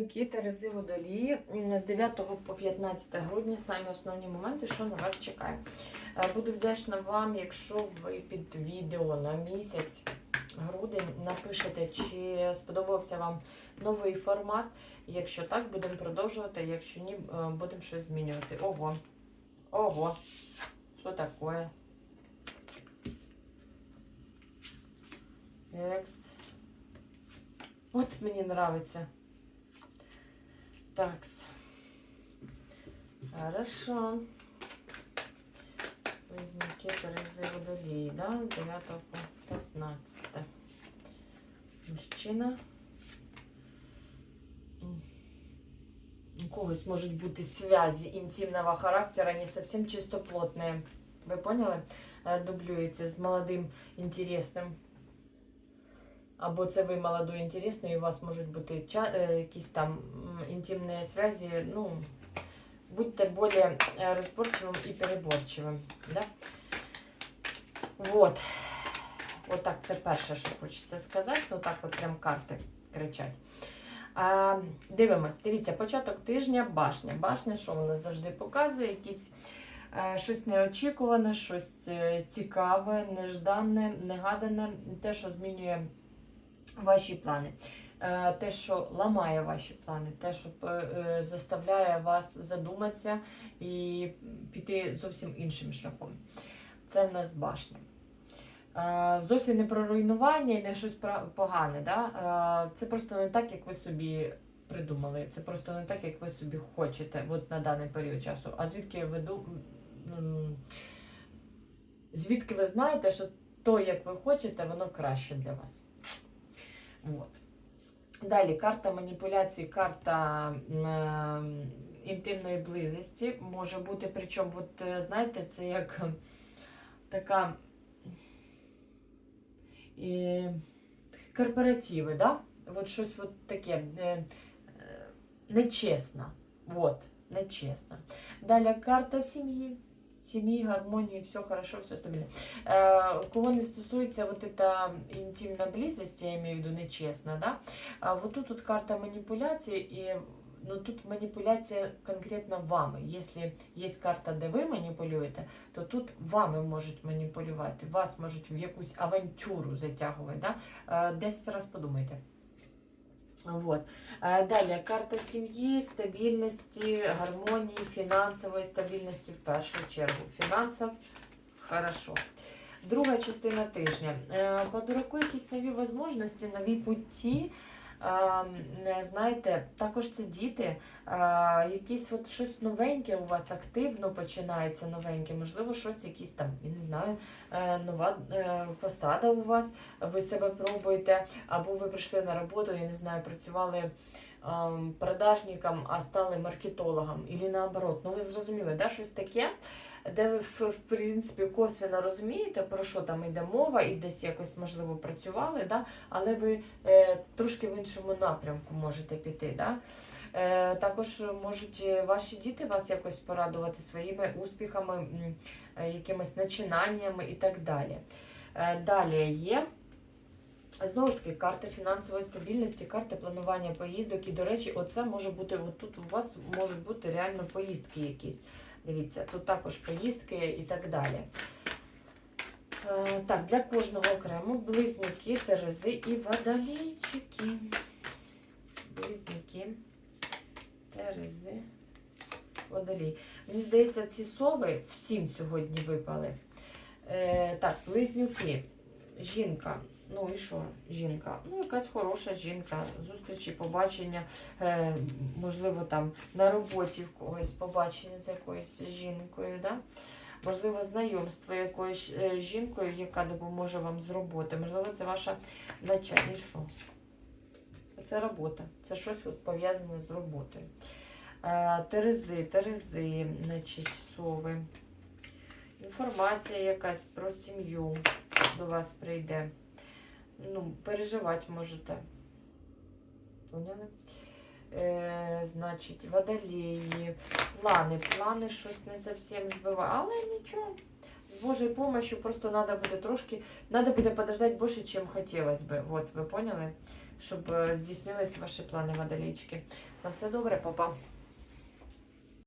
Близнюки Терези Водолії з 9 по 15 грудня самі основні моменти, що на вас чекає. Е, Буду вдячна вам, якщо ви під відео на місяць грудень напишете, чи сподобався вам новий формат. Якщо так, будемо продовжувати. Якщо ні, е, будемо щось змінювати. Ого. Ого. Що таке? Екс. От мені нравится. Такс. Хорошо. Близнюки Терези Водолії, да? З 9 по 15. Мужчина. У когось можуть бути связи інтимного характера, не совсем чистоплотные. Ви поняли? Е, Дублюється з молодим, інтересним. Або це ви молодой, інтересний, і у вас можуть бути е, якісь там м, інтимні зв'язки. Ну, будьте більш е, розборчивим і переборчивим. Да? Вот. От так, це перше, що хочеться сказати. Ну так, от прям карти кричать. А, дивимось, дивіться, початок тижня башня. Башня, що вона завжди показує? Якісь е, щось неочікуване, щось е, цікаве, неждане, негадане, те, що змінює ваші плани. Е, Те, що ламає ваші плани, те, що е, е, заставляє вас задуматися і піти зовсім іншим шляхом. Це в нас башня. Зовсім не про руйнування і не щось погане. Да? Це просто не так, як ви собі придумали. Це просто не так, як ви собі хочете от на даний період часу. А звідки ви звідки ви знаєте, що то, як ви хочете, воно краще для вас. От. Далі карта маніпуляцій, карта е, інтимної близості може бути. Причому, от, е, знаєте, це як е, така е, корпоративи, да? От щось от таке е, е. От, нечесно. Далі карта сім'ї. Сім'ї, гармонії, все хорошо, все стабільно. Э, кого не стосується вот эта интимная близость, я имею в виду нечестно, да? Вот тут вот карта манипуляции, и ну, тут манипуляція конкретно вами. Якщо є карта, де ви маніпулюєте, то тут вами можуть маніпулювати, вас можуть в якусь авантюру затягувати. Да? Е, Десять раз подумайте. Вот. Далее. Карта сім'ї, стабільності, гармонії, фінансової стабільності в першу чергу. Финансов хорошо. Друга частина тижня. Е, По дураку якісь нові можливості, нові путі. Е, не Знаєте, також це діти, е, якісь от щось новеньке у вас активно починається новеньке, можливо, щось якісь там, я не знаю, е, нова е, посада у вас, ви себе пробуєте, або ви прийшли на роботу, я не знаю, працювали ем, продажником, а стали маркетологом, і наоборот. Ну ви зрозуміли, да, щось таке, де ви в, принципі косвенно розумієте, про що там йде мова, і десь якось можливо працювали, да, але ви е, трошки в іншому напрямку можете піти. Да? Е, також можуть е, ваші діти вас якось порадувати своїми успіхами, е, якимись начинаннями і так далі. Е, далі є. Знову ж таки, карта фінансової стабільності, карта планування поїздок. І, до речі, оце може бути, от тут у вас можуть бути реально поїздки якісь. Дивіться, тут також поїздки і так далі. Е, так, для кожного окремо близнюки, терези і водолійчики. Близнюки, терези, водолій. Мені здається, ці сови всім сьогодні випали. Е, так, близнюки, жінка. Ну і що, жінка? Ну, якась хороша жінка, зустрічі, побачення, е, можливо, там на роботі в когось побачення з якоюсь жінкою, да? можливо, знайомство якоюсь е, жінкою, яка допоможе вам з роботи. Можливо, це ваша начальник. Що? Це робота. Це щось пов'язане з роботою. Е, Терези, терези, значить, сови. Інформація якась про сім'ю до вас прийде. Ну, переживати можете. Поняли? Е, значить, водолії, плани. Плани щось не зовсім збиває, але нічого. З Божою допомогою просто треба буде трошки, треба буде подождати більше, ніж хотілося б. Вот, ви поняли? щоб е, здійснились ваші плани водолійчики. На все добре, папа.